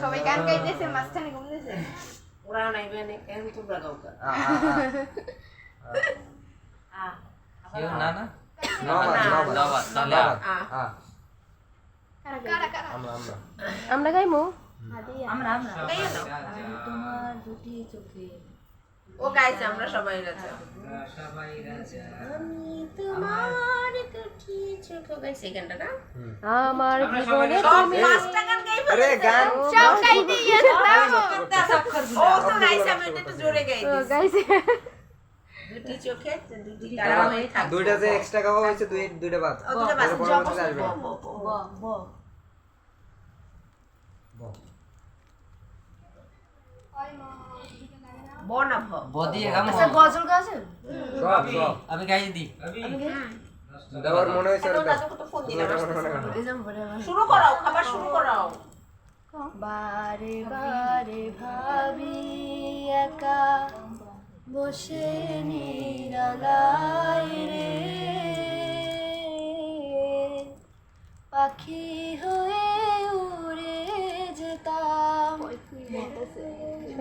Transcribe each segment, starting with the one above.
সবাই গান গাইতেছে মাঝখানে ঘুমতেছে। ওরা তোমরা না না? আমরা আমরা। আমরা আমরা আমরা। তোমার দুটি চোখে ও গাইছে আমরা সবাই রাজা। আমি তোমার দুটি চোখে গাইছে গানটা না? আমার জীবনে তুমি পাঁচটা গান গাইবে আরে গান সব গাইতে গিয়েছে ও তো গাইছে আমি একটু জোরে গাই দিছি গাইছে। দুটি চোখে দুটি তারা হয়ে থাকবে। দুইটা যে এক্সট্রা গাওয়া হয়েছে দুই দুইটা বাদ। ও দুটো বাসের পরবর্তীতে ব ব ব না ভ বদিয়ে গাম আচ্ছা গজল গাছেন সব সব আমি গাই দিই দেওয়ার মনে হয়েছে ওটা দাও। তো ফোন দিলাম। মনে। শুরু করাও খাবার শুরু করাও। বারে বারে ভাবি একা বসে রে। পাখি হয়ে উড়ে যেতাম।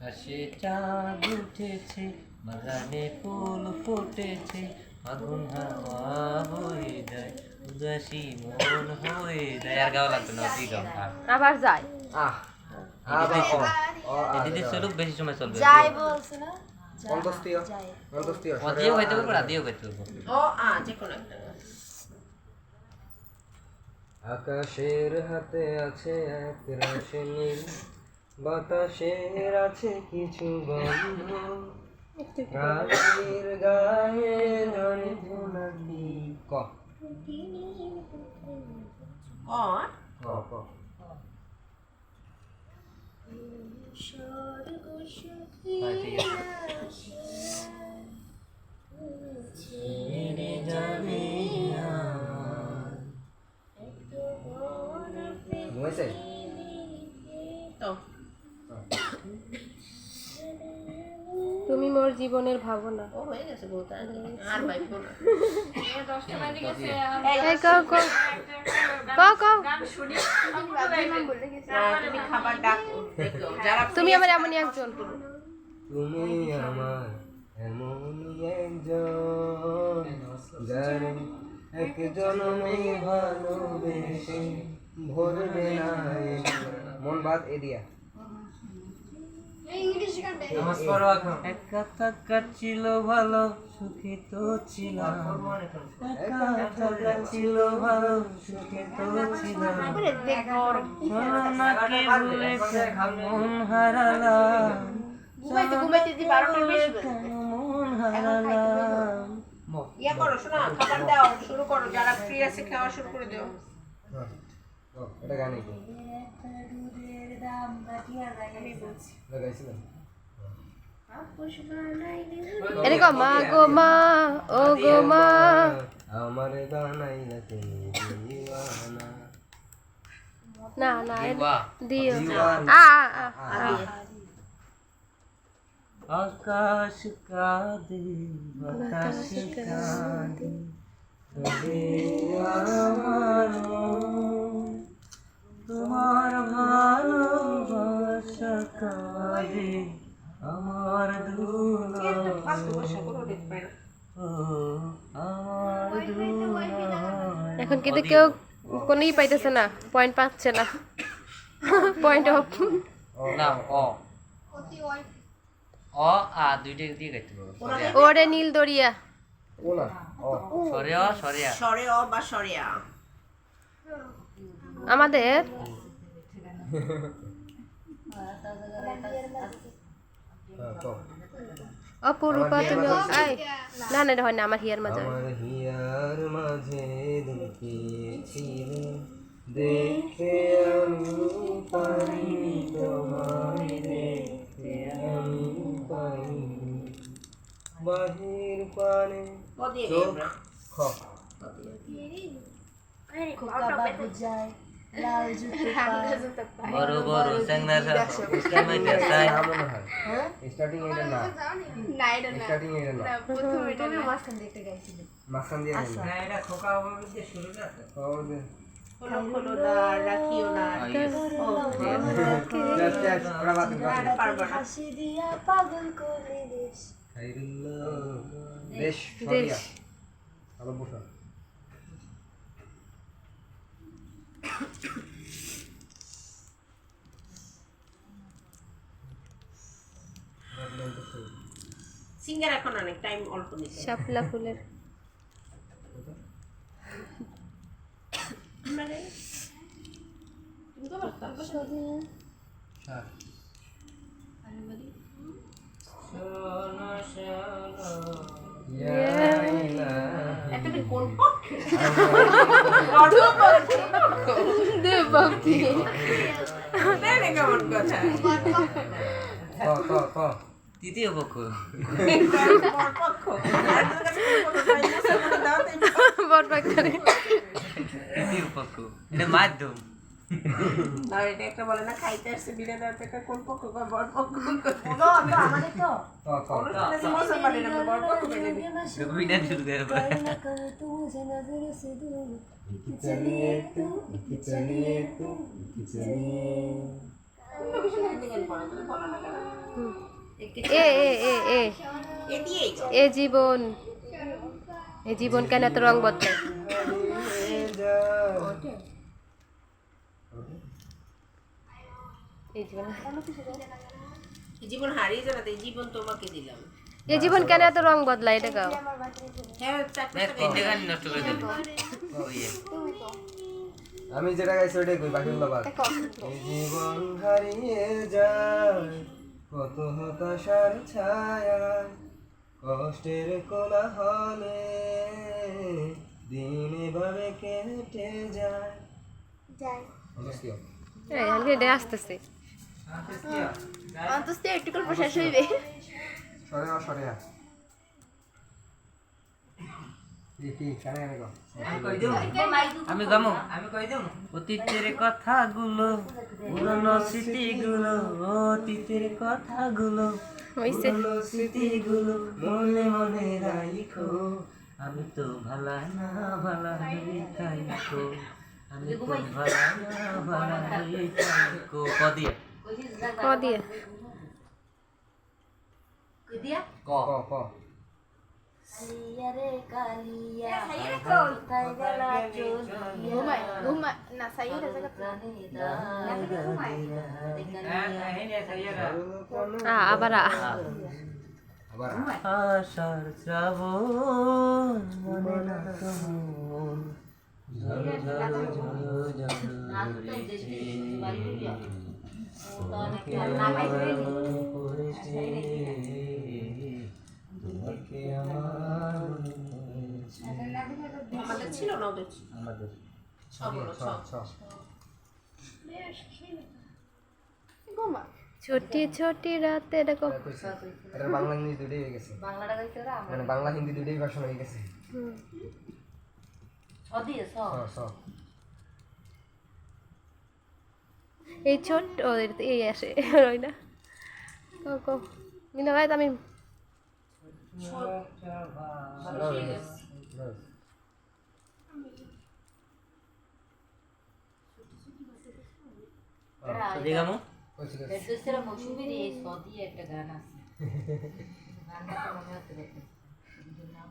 আকাশে চাঁদ উঠেছে বাগানে ফুল ফুটেছে আগুন হাওয়া বয়ে যায় উদাসী মন হয়ে যায়। আর গাওয়া লাগবে না থাক। আবার যায়। আহ চলুক বেশি সময় চলবে। যায় বলছে না? অন্তস্তীয় অন্তস্তীয় ও দিয়েও পারব না দিয়েও পারব। ও আ যে কোনো একটা আকাশের হাতে আছে এক রাশি নীল বাতাসের আছে কিছু গন্ধ। রাতের গায়ে ধরে ধুনাকি ক? ও ক ক। তুমি মোর জীবনের ভাবনা। ও হয়ে গেছে বহুত আর বাইবো না। এই কও কও। কও কও। তুমি খাবার ডাকো দেখো যারা তুমি আমার এমনই একজন। তুমি আমার এমনই একজন যার এক জনমে ভালোবেসে ভরবে না মন বাদ এ দিয়া। ইংলিশ গান একা থাকা ছিল ভালো সুখী তো ছিলাম। একা থাকা ছিল ভালো সুখী তো ছিলাম। শোনো না ভুলে মন হারালাম। ঘুমাইতে ঘুমাইতে যে বারোটার বেশি মন হারালাম? ইয়া করো শোনা খাবার দাও শুরু করো যারা ফ্রি আছে খাওয়া শুরু করে দাও। হ্যাঁ, এটা গানে কি? গাইছিলেন? মা গো মা ও গো মা। আমার বানাইলা তুমি দিওয়ানা। না না দিও। আ আ আ, আ আকাশ কাঁদে বাতাস কাঁদে। তবে আমার তোমার ভালোবাসা কাঁদে আমার দুলা না দুলা এখন কিন্তু কেউ কোনোই পাইতেছে না পয়েন্ট পাচ্ছে না। পয়েন্ট অফ না অ। অ আ দুইটা দিয়ে গাইতে ওরে নীল দরিয়া ও বা আমাদের অপরূপা তুমি আই না না হয় না আমার হিয়ার মাঝে। আমার হিয়ার মাঝে দেখতে আমি পাইনি তোমায় দেখতে আমি পাইনি। বাহির পানে চোখ খ বড় বড় না হয় স্টার্টিং এটা না না এটা না স্টার্টিং এটা না প্রথম এটা মাঝখান দিয়ে একটা গাইছিলে দিয়ে না এটা খোকা বাবা দিয়ে শুরু না খবর খোলো খোলো না রাখিও না না দিয়া পাগল করে খাইরুল্লাহ দেশ। সরিয়া ভালো বসা। সিঙ্গার এখন অনেক টাইম অল্প নিতে শাপলা ফুলের। দেবে কেমন কথা ক ক ক তৃতীয় পক্ষ বর পক্ষ একজনের কাছে কোনো পয়সা করে দাও তো বড় বাচ্চারে তৃতীয় পক্ষ এটা মাধ্যম। এটা একটা বলে না খাইতে আসছে বিনা কোন পক্ষ কয় বর পক্ষ? আমাদের তো। এ জীবন। এ জীবন কেন এত রং বদলায়? এই জীবন। এই জীবন হারিয়ে যাবে এই জীবন তোমাকে দিলাম। এ জীবন কেন এত রং বদলায় এটা গাও হ্যাঁ ওই আমি যেটা গাইছি ওটাই কই বাদ। এই জীবন হারিয়ে যায় কত হতাশার ছায়া কষ্টের কোলা হলে দিন এভাবে কেটে যায়। এটা আসতেছি। একটু করে হইবে। সরে আ সরে আ আমি গামো? আমি কই দেব? অতীতের কথাগুলো পুরনো স্মৃতিগুলো অতীতের কথাগুলো পুরনো স্মৃতিগুলো মনে মনে রাখো আমি তো ভালা না ভালা খাইকো আমি তো ভালা না ভালা খাইকো কদিয়া ক দিয়ে ক ক ক কালিয়া রে কালিয়া কোথায় গেলা চলিয়া ঘুমাই ঘুমাই না সাইয়ের জায়গা আ আবার আ আবার আশার শ্রাবণ মনে না আমাদের ছিল না ওদের আমাদের ছোটি ছোটি রাতে এটা কো বাংলা ইংলিশ দুটোই হয়ে গেছে। বাংলাটা মানে বাংলা হিন্দি দুটোই ভার্সন হয়ে গেছে। দিয়ে ছ এই ছোট্ট ও এর- এই আসে রই না কো কো মিনা ভাই হয়ে দিয়ে একটা গান আছে গানটা তো মনে হতে পারে